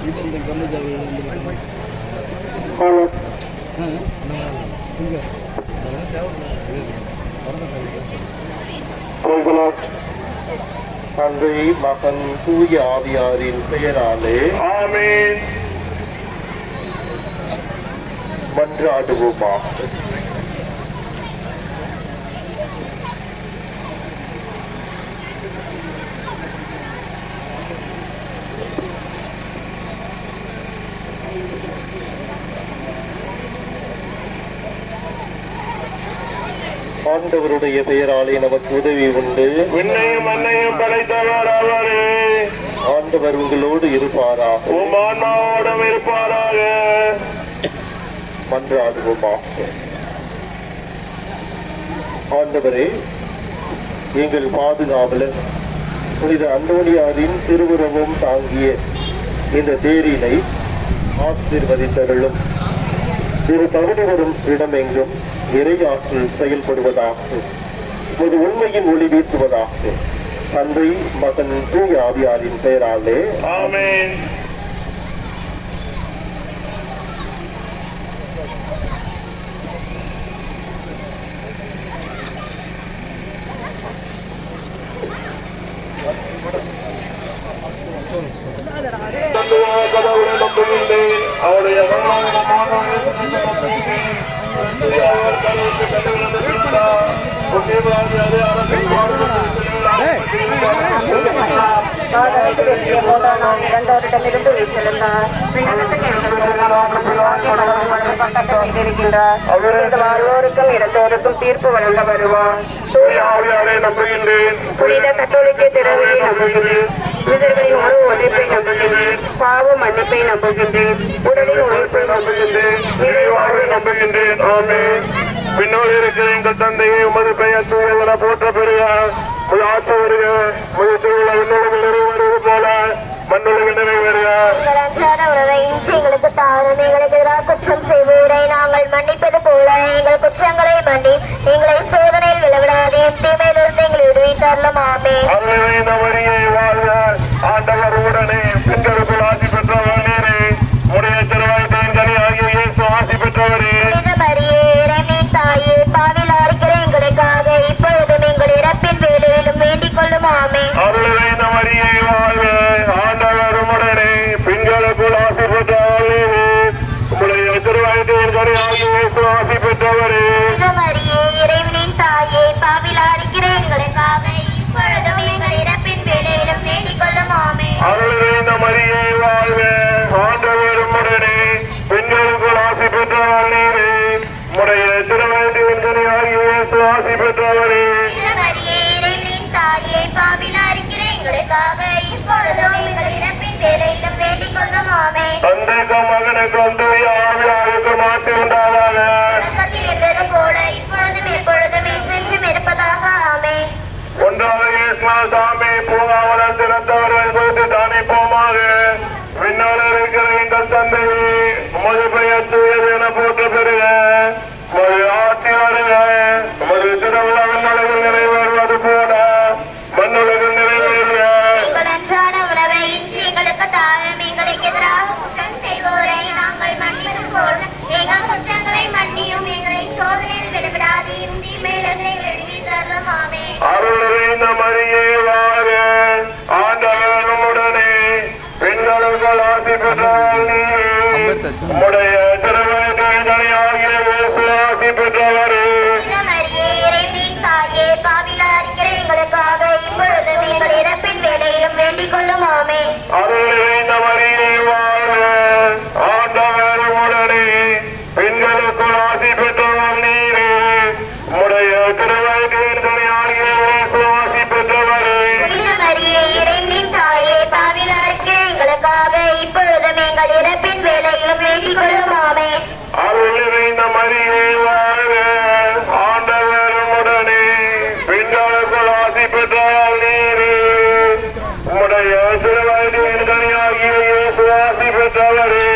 ಇದರಿಂದ ಗಮನದ தந்தை மகன் தூய ஆவியாரின் பெயராலே ஆமே மன்றாடுவோமா ஆண்டவருடைய பெயராலே நமக்கு உதவி உண்டு. என்னையும் அன்னையும் ஆண்டவர் உங்களோடு இருப்பாரா இருப்பாராக. எங்கள் பாதுகாவலர் புனித அந்தோனியாரின் திருவுருவம் தாங்கிய இந்த தேரினை ஆசீர்வதித்தருளும். ஒரு தகுதி வரும் இடமெங்கும். இறையாற்றல் செயல்படுவதாக ஒரு உண்மையின் ஒளி வீசுவதாக தந்தை மகன் தூய ஆவியாரின் பெயராலே ஆமேன். இரண்டாவது இடமிருந்து வீட்டிலிருந்தார் வருவோருக்கும் இறந்தோருக்கும் தீர்ப்பு வழங்க வருவார். புனித கத்தோலிக்க திறவையை நம்புகிறேன் எதிர்களின் உணவு ஒன்றிப்பை நம்புகின்றேன். பாவ மன்னிப்பை நம்புகின்றேன். உடலின் உழைப்பை நம்புகின்றேன். இறைவாழ்வை நம்புகின்றேன். ஆமே பின்னோடு இருக்கிற எங்கள் தந்தையை உமது பெயர் தூயவன போற்ற பெறுக உங்கள் ஆற்று வருக. உங்கள் தூயல உன்னோடு நிறைவேறுவது போல மண்ணுலக நிறைவேறுக. எங்களுக்கு தாரும். எங்களுக்கு எதிராக குற்றம் நாங்கள் மன்னிப்பது போல எங்கள் குற்றங்களை மன்னி 감사합니다. Tabaré.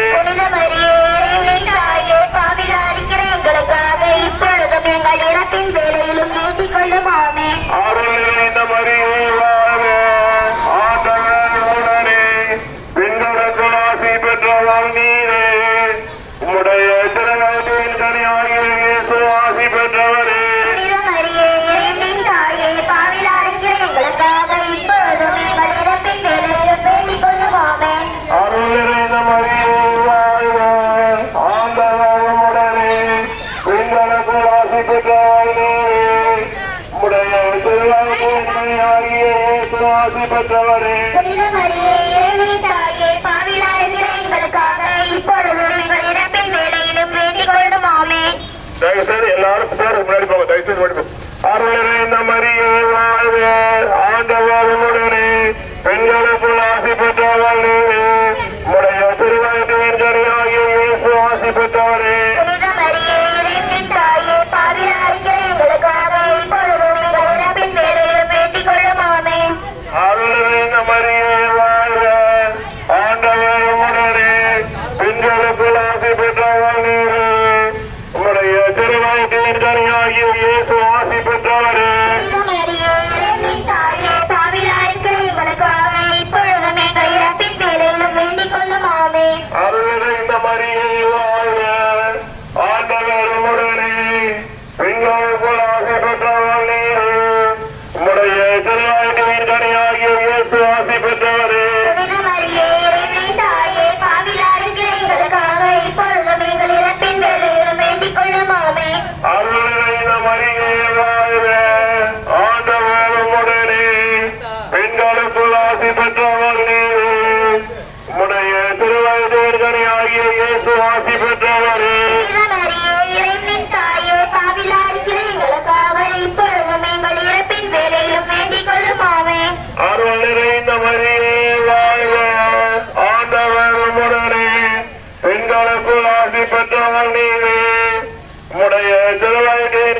ஆண்டவர்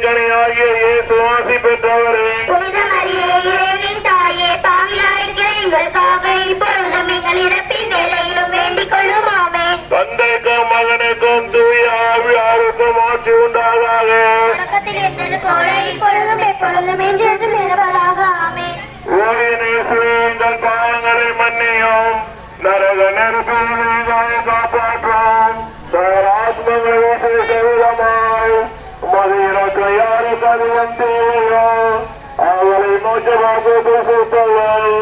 கணி ஆகிய இயேசு ஆசி பெற்றவரே. தந்தைக்கும் மகனுக்கும் தூய பாவங்களை மன்னியும். நரக நெருப்பில் காப்பாற்றும். அவரை மூச்சு பார்த்து பேசித்தள்ளல்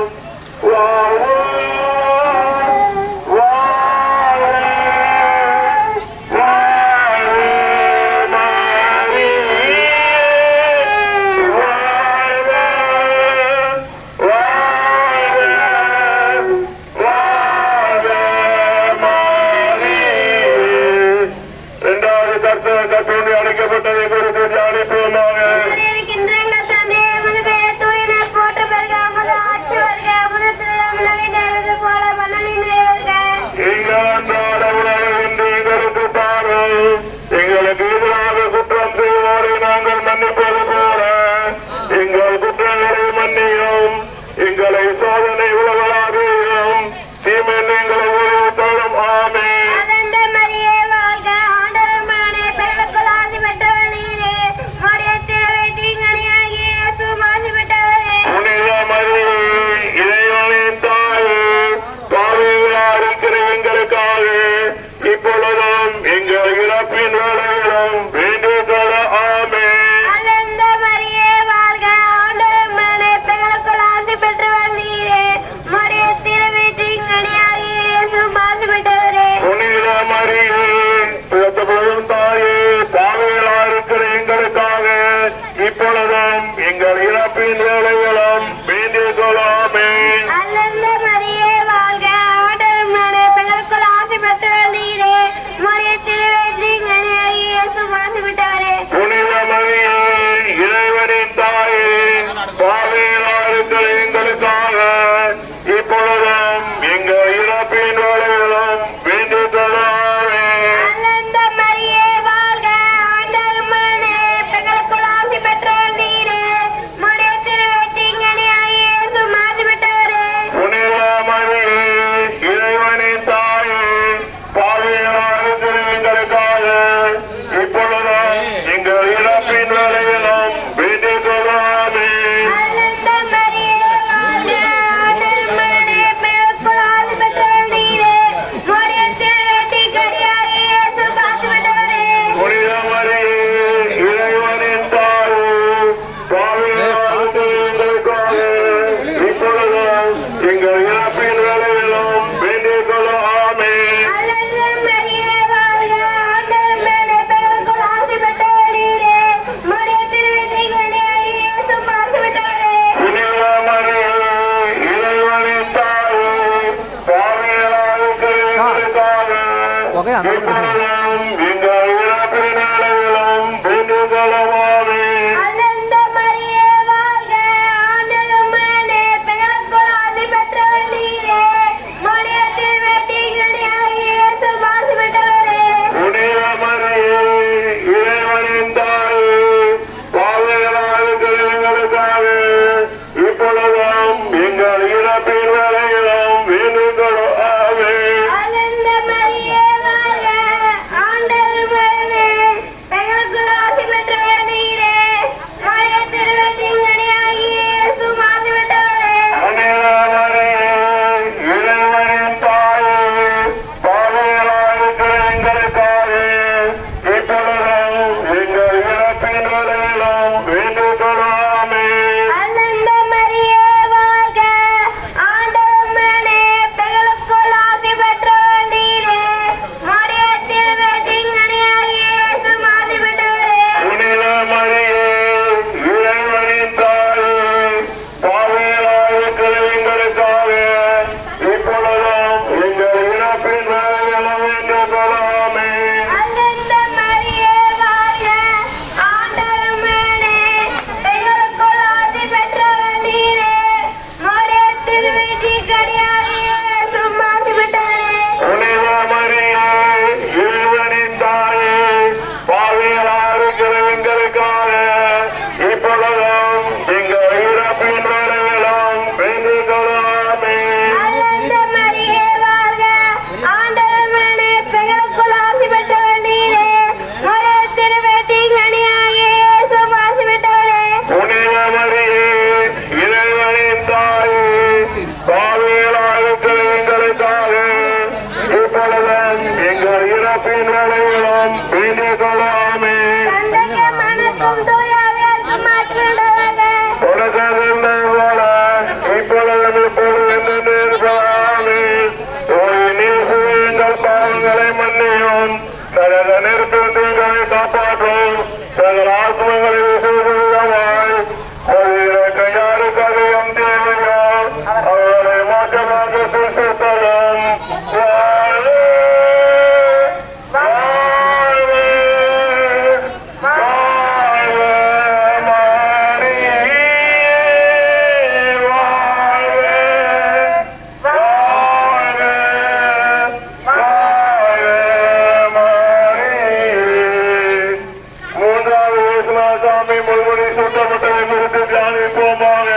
தியானிப்போமாக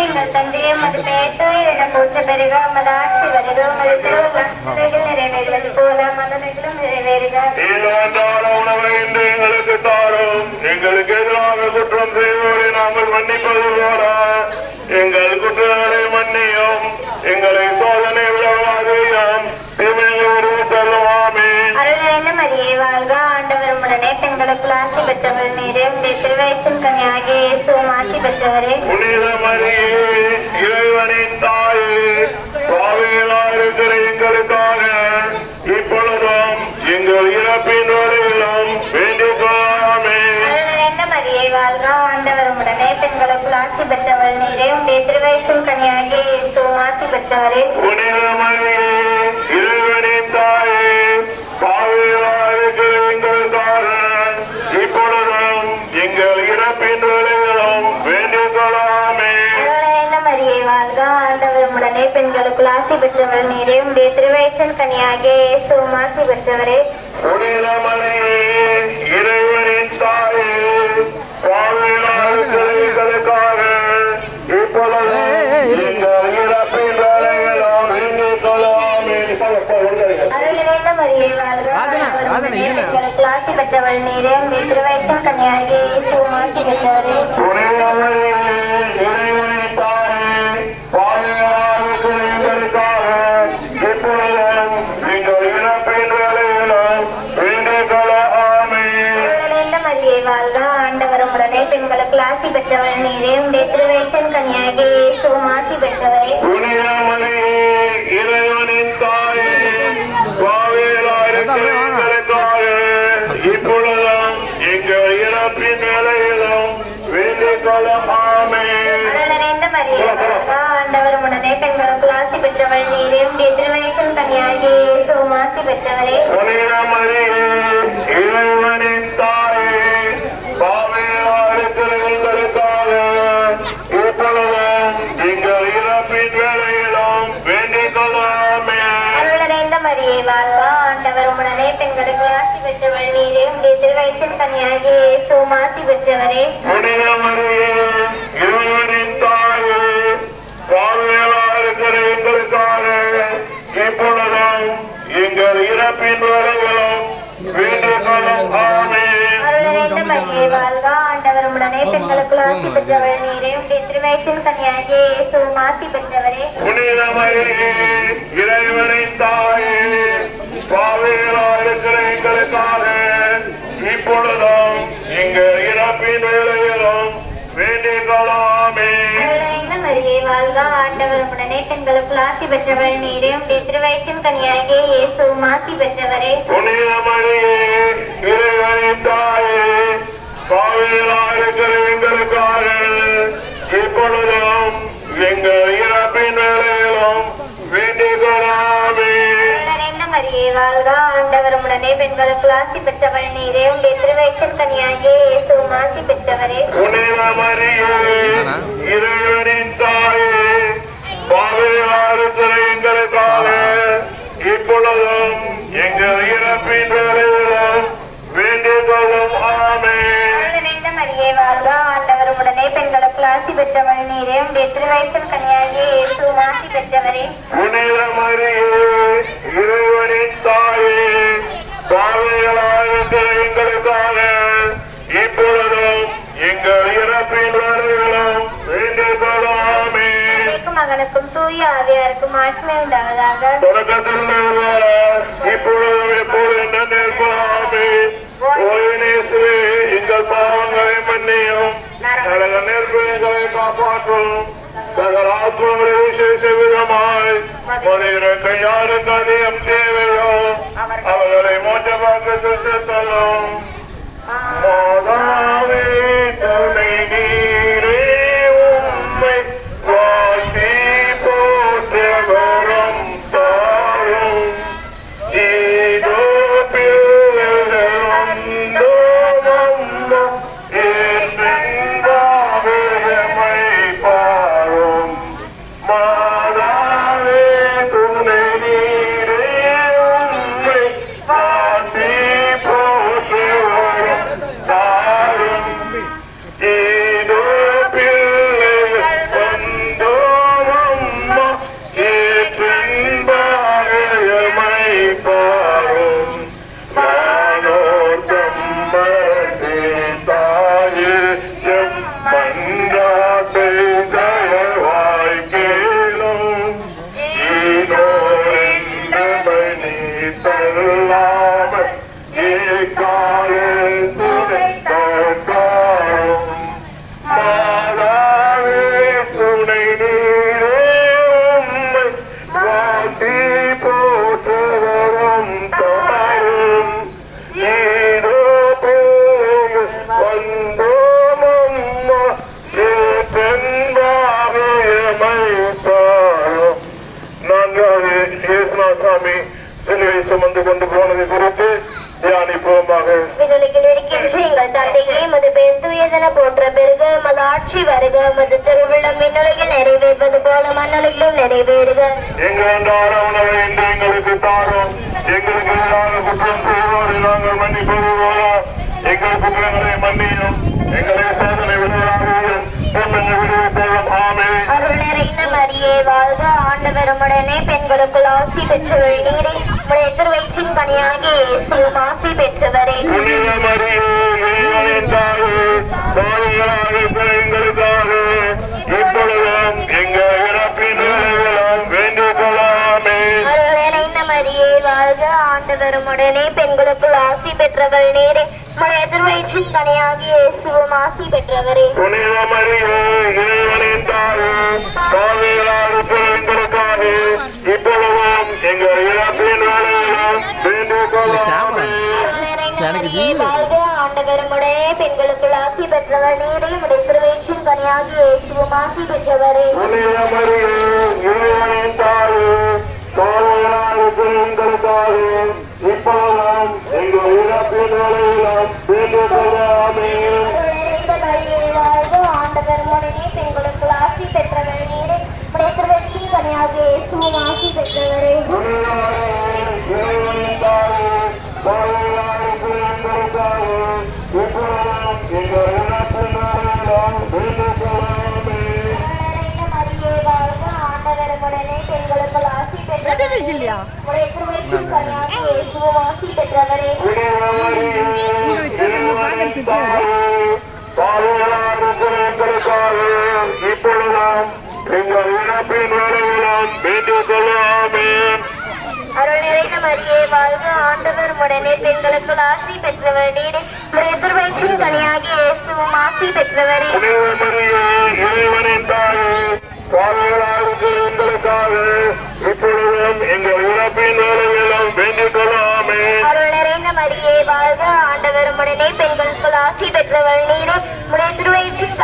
எங்கள் தந்தையே மது பெயர்த்தோ என போற்ற பெருக மது ஆட்சி வருக மது நிறைவேறுவது போல நிறைவேறுக உணவை இன்று எங்களுக்கு தாரும் எங்களுக்கு எதிராக குற்றம் செய்வோரை நாங்கள் மன்னிப்பது போல எங்கள் குற்றங்களை மன்னியும் எங்களை சோதனை விளையாதையும் அருள் மரியே வாழ்க ஆண்டவர் உடனே பெண்களுக்கு ஆட்சி பெற்றவர் நீர். இயேசுவும் ஆட்சி பெற்றவரே புனித மரியே இறைவனின் தாயே பாவைகளாக இருக்கிற எங்களுக்காக இப்பொழுதும் எங்கள் இறப்பின் வரையிலும் வேண்டிக் கொள்ளாமே அருள் நிறைந்த மரியே வாழ்க ஆண்டவர். உடனே பெண்களுக்குள் ஆட்சி பெற்றவர் நீரே உடைய கன்னியாகிய இயேசுவும் ஆட்சி பெற்றவரே. பெற்றவர் நீரே உடைய திருவயசின் கனியாகிய இயேசுவும் ஆசி பெற்றவரே. இறைவனின் தாயே பாவைகளாக இருக்கிற எங்களுக்காக இப்பொழுதும் எங்கள் இறப்பின் வேலைகளும் வேண்டிக் கொள்ளாமே அருளினைந்த மரியே வாழ்க ராஜனா, ஆண்டவர் ராஜனா, உடனே இருங்க. பெண்களுக்குள் ஆசி பெற்றவர் நீரே உடைய திருவயசின் கனியாகிய இயேசுவும் ஆசி பெற்றவரே புனித மரியே இறைவனின் தாயே பாவைகளாக இருக்கிற எங்களுக்காக இப்பொழுதும் எங்கள் இறப்பின் வேலைகளும் வேண்டிக் கொள்ளாமே அருளினைந்த மரியே வாழ்க ஆண்டவர் உடனே ஆசி பெற்றவர் நீரே உடைய திருவயசின் கனியாகிய இயேசுவும் ஆசி பெற்றவரே புனித மரியே இறைவனின் தாயே எங்களுக்காக இப்பொழுதும் எங்கள் இறப்பின் வேலைகளும் வேண்டிக் கொள்ளாமே வாழ்க ஆண்டவர் உடனே ஆசி நீரே உடைய பெற்றவரே இறைவனின் தாயே பாவையாளுக்கிற எங்களுக்காக இப்பொழுதும் எங்கள் இறப்பின் வேளையிலும் வேண்டிக் கொள்ளாமே அருளடைந்த ஆண்டவர் உடனே பெண்களுக்கு ஆசி பெற்றவள் நீரே. உடைய திருவயிற்றின் கன்னியாகிய இயேசுவும் ஆசி பெற்றவரே. இப்பொழுதும் எங்கள் இறப்பின் வரைகளும் வேண்டிக் ஆமே மரியே வாழ்வா ஆண்டவர் உடனே பெண்களுக்கு ஆசி பெற்றவள் நீரே உடைய கன்னியாகிய இயேசுவும் ஆசி பெற்றவரே. தாயே எங்களுக்காக இப்பொழுதும் இறப்பின் ஆண்டவர் உடனே பெண்களுக்கு ஆசி பெற்றவள் நீரே உடைய திருவயிற்றின் கன்னியாகிய இயேசுவும் ஆசி பெற்றவரே. இப்பொழுதும் எங்கள் இறப்பின் வேளையிலும் வேண்டிக் கொள்ளாமே ஆண்டவர் உடனே பெண்களுக்கு ஆசி பெற்றவள் நீரே உடைய திருவயிற்றின் கனியாகிய இயேசுவும் ஆசி பெற்றவரே. இறைவனின் தாயே. பாவையாருக்கிற எங்களுக்காக இப்பொழுதும் எங்கள் இறப்பின் வேலையிலும் வேண்டிக் கொள்ளும் ஆமே மரியே வாழ்க ஆண்டவர் உடனே பெண்களுக்கு ஆசி பெற்றவள் நீரே. உடைய திருவயிற்றின் கனியாகிய இயேசுவும் ஆசி பெற்றவரே. புனித மரியே இறைவனின் தாயே பாவையாருக்கிற எங்களுக்காக இப்பொழுதும் எங்கள் இறப்பின் வேலையிலும் வேண்டிக் கொள்ளும் ஆமே தந்தைக்கும் மகனுக்கும் தூய ஆவியாருக்கும் ஆட்சிமை உண்டாவதாக. தொடக்கத்தில் இப்பொழுதும் எப்பொழுது என்ன நேர்ப்பாமே மன்னியும் நரக நேர்ப்புகளை காப்பாற்றும் சகல ஆத்மங்களை விசேஷ விதமாய் மனித கையாளுக்கு அதிகம் தேவையோ அவர்களை மோட்டமாக்க செலுத்தலும் மாதாவே துணை ஆண்டவர் உடனே பெண்களுக்குள் ஆசி பெற்றவள் நீரே உடைய திருவயிற்றின் பணியாகி ஆசி பெற்றவரே. எங்களுக்காக இப்பொழுதும் எங்கள் இறப்பின் வேளையிலும் வேண்டிக் கொள்ளாமே அருள் நிறைந்த மரியே வாழ்க ஆண்டவர் உடனே பெண்களுக்குள் ஆசி பெற்றவள் நீரே உடைய திருவயிற்றின் பணியாகி இயேசுவும் ஆசி பெற்றவரே. புனித மரியே இறைவனின் தாயே எங்களுக்காக இப்பொழுதும் எங்கள் இறப்பின் வேளையிலும் வேண்டிக் கொள்ளாமே எனக்கு வாழ்க ஆண்டவர் உடைய பெண்களுக்குள் ஆசி பெற்றவர் நீரே பணியாகி இயேசுவும் ஆசி பெற்றவரே. இப்பொழுதும் எங்கள் இறப்பின் வேலையிலும் வேண்டிக் கொள்ளாமே நிறைந்த மரியே வாழ்க ஆண்டவர் முடனே பெண்களுக்கு ஆசி பெற்றவர் நீரே உடைய திருவற்றின் கனியாக இயேசுவும் ஆசி பெற்றவரே நிறைந்த மரியே வாழ்க ஆண்டவர் முடனே பெண்களுக்கு ஆசி பெற்றவர் இல்லையா உடைய திருவற்றின் கனியாக இயேசுவும் ஆசி பெற்றவரே இங்க வச்சிருக்க பாக்கிறதுக்கு இப்பொழுதும் எங்கள் இறப்பின் வேண்டிக் கொள்ளாமே அருள் நிறைந்த மரியே வாழ்க ஆண்டவர் உடனே பெண்களுக்கு ஆசி பெற்றவர் நீரே உடைய இயேசுவும் ஆசி பெற்றவரே புனித மரியே இறைவனின் தாயே பாவிகளாருக்கு எங்களுக்காக இப்பொழுதும் எங்கள் இறப்பின் வேலையிலும் வேண்டிக் கொள்ளாமே அருள் நிறைந்த மரியே வாழ்க ஆண்டவர் உடனே பெண்களுக்கு ஆசி பெற்றவர் நீரே உடைய திருவயிற்றின்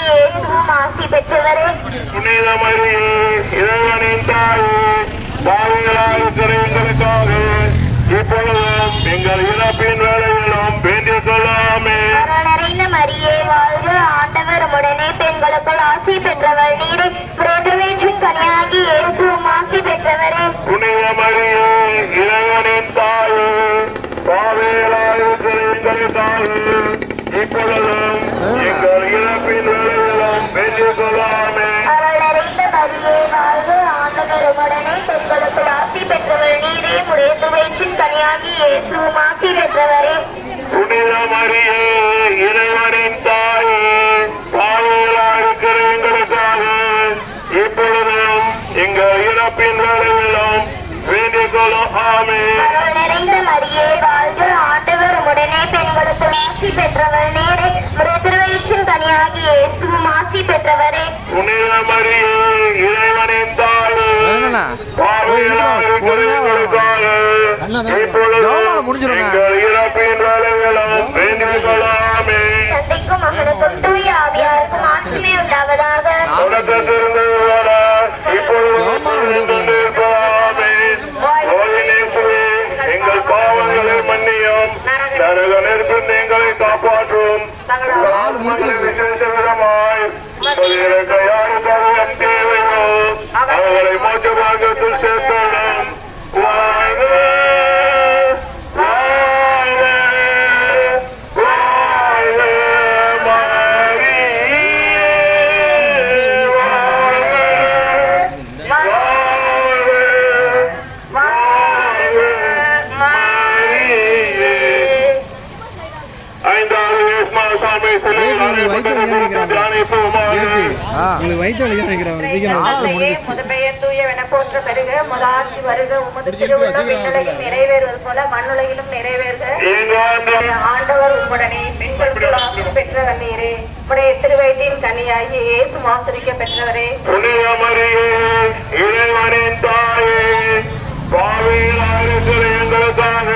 இயேசுவும் ஆசி பெற்றவரே புனித மரியே இறைவனின் தாயே எங்களுக்காக இப்பொழுதும் எங்கள் இறப்பின் வேலையிலும் வேண்டிக் கொள்ளாமே. மரியே வாழ்க ஆண்டவர். உடனே பெண்களுக்கு ஆசி பெற்றவர் நீரே. கனியாகி இயேசுவும் ஆசி பெற்றவரே. புனித மரியே இறைவனின் தாயே. பாவிகளாருக்கு புனித மரியே இறைவனின் தாயே பாவிகளாயிருக்கிற எங்களுக்காக இப்பொழுதும் எங்கள் இறப்பின் வேண்டிக் கொள்ளும் ஆமே நிறைந்த மரியே ஆண்டவர் உடனே பெண்களுக்கு ஆசி பெற்றவர் நீரே திருவயிற்றின் கனியாகி இயேசுவும் ஆசி பெற்றவரே புனித மரியே இறைவனின் தாயே முடிஞ்சிருங்க. உங்களுக்கு வயிற்று வலி தான் நினைக்கிறேன் சீக்கிரம் தூயவென போற்ற பெருக முதாட்சி வருக உமது திருவுள்ளம் விண்ணுலகில் நிறைவேறுவது போல மண்ணுலகிலும் நிறைவேறுக. ஆண்டவர் உம்முடனே பெண்களுக்கு ஆசி பெற்ற நீரே உடைய திருவயிற்றின் கனியாகி ஆசிரிக்க பெற்றவரே இறைவனின் தாயே எங்களுக்காக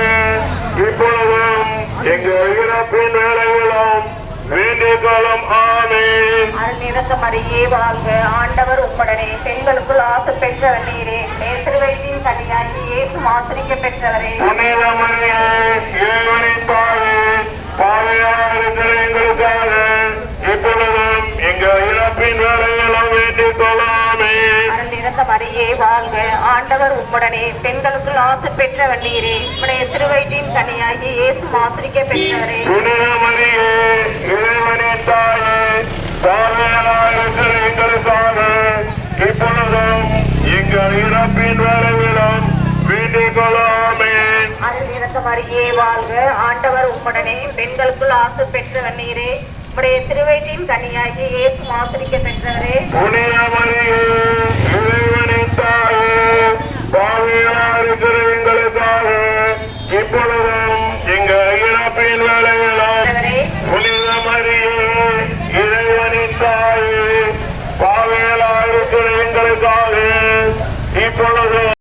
இப்பொழுதும் எங்கள் இறப்பின் வேலையிலும் வேண்டிக் கொள்ளும் ஆமீன். அருள் நிறந்த மரியே வாழ்க. ஆண்டவர் உம்முடனே. பெண்களுக்குள் ஆசை பெற்ற நீரே. திருவயிற்றின் கனியாகி இயேசு ஆசிரிக்க பெற்றவரே. புனித மரியே இறைவனின் தாயே பாவியிலாயிருக்கிற எங்களுக்காக. இப்பொழுதும் எங்கள் இறப்பின் வேலையிலும் வேண்டிக் கொள்ளும் மரியே வாழ்க. ஆண்டவர் உம்முடனே பெண்களுக்குள் ஆசை பெற்ற நீரே உடைய திருவயிற்றின் கனியாகி இயேசு ஆசிரிக்க பெற்றவரே. மரியே தாயே எங்களுக்காக இப்பொழுதும் எங்கள் இறப்பின் வேண்டிக் மரியே வாழ்க. ஆண்டவர் உம்முடனே பெண்களுக்குள் ஆசை பெற்ற நீரே உடைய திருவயிற்றின் கனியாகி இயேசு ஆசிரிக்க பெற்றவரே. புனித மரியே இறைவனின் எங்களுக்காக இப்பொழுதும்